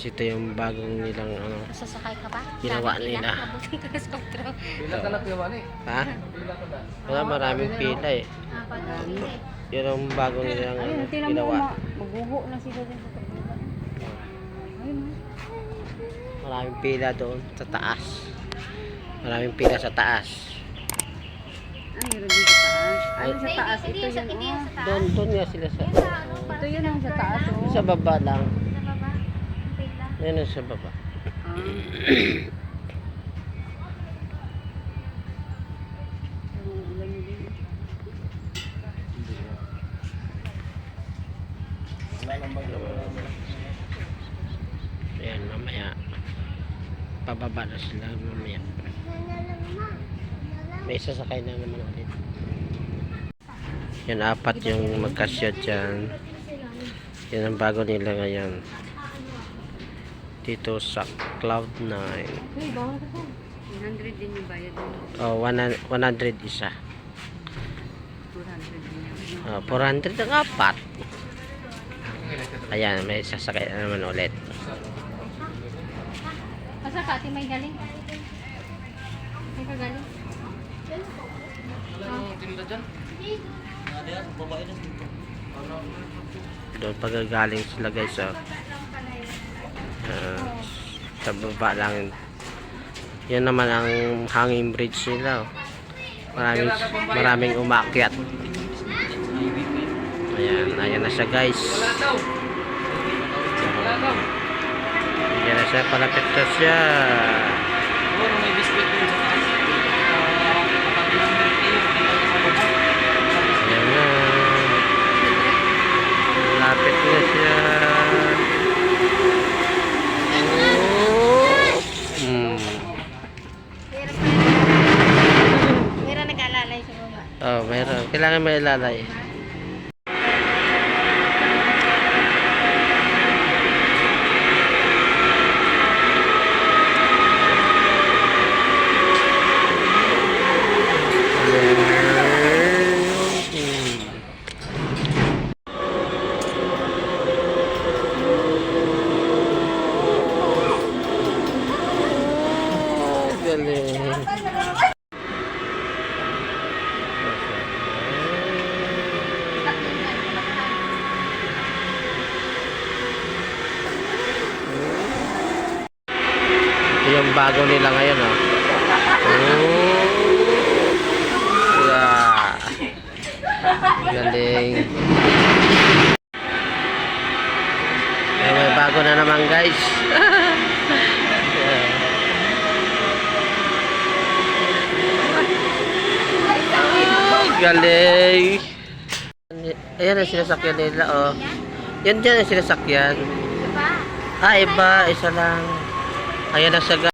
guys, ito yung bagong nilang ano. Sasakay ka ba? Ginawa pila. nila. Ka. Pila ka eh. Ha? Pila ka na. Wala maraming pila eh. Ah, eh. Yun ang bagong nilang ano, ginawa. ma- magbubo na sila din sa oh. Maraming pila doon sa taas. Maraming pila sa taas. Ay, meron din sa taas. Ayun, sa taas. Ito yun, hindi oh. yung sa taas. Doon, doon nga sila sa... Ano, oh. Ito yun ang sa taas, oh. Sa baba lang. Sa baba. Ang pila. Yan sa baba. Ah. Ayan, mamaya. Pababa na sila mamaya. May sasakay na naman ulit. Yan, apat yung magkasya dyan. Yan ang bago nila ngayon. Dito sa Cloud9. Uy, bawal ka pa. 100 din yung bayad mo. Oh, 100 100 isa. 200 din yung Oh, 400 ang apat. Ayan, may sasakay na naman ulit. Asa ka, may galing? May ka galing? Anong tinda dyan? Doon pagagaling sila guys oh. Ah, sa baba lang. Yan naman ang hanging bridge nila. Oh. Maraming, maraming umakyat. Ayan, ayan na siya guys. Ayan na siya, palapit na siya. May biscuit Oh, mayroon. Kailangan may ilalay. Yung bago nila ngayon, oh. Oh. Yeah. Galing. Ay, may bago na naman, guys. Ay, galing. Ayan ang sinasakyan nila, oh. Yan dyan ang sinasakyan. Ah, iba. Isa lang. Ayan siya, guys.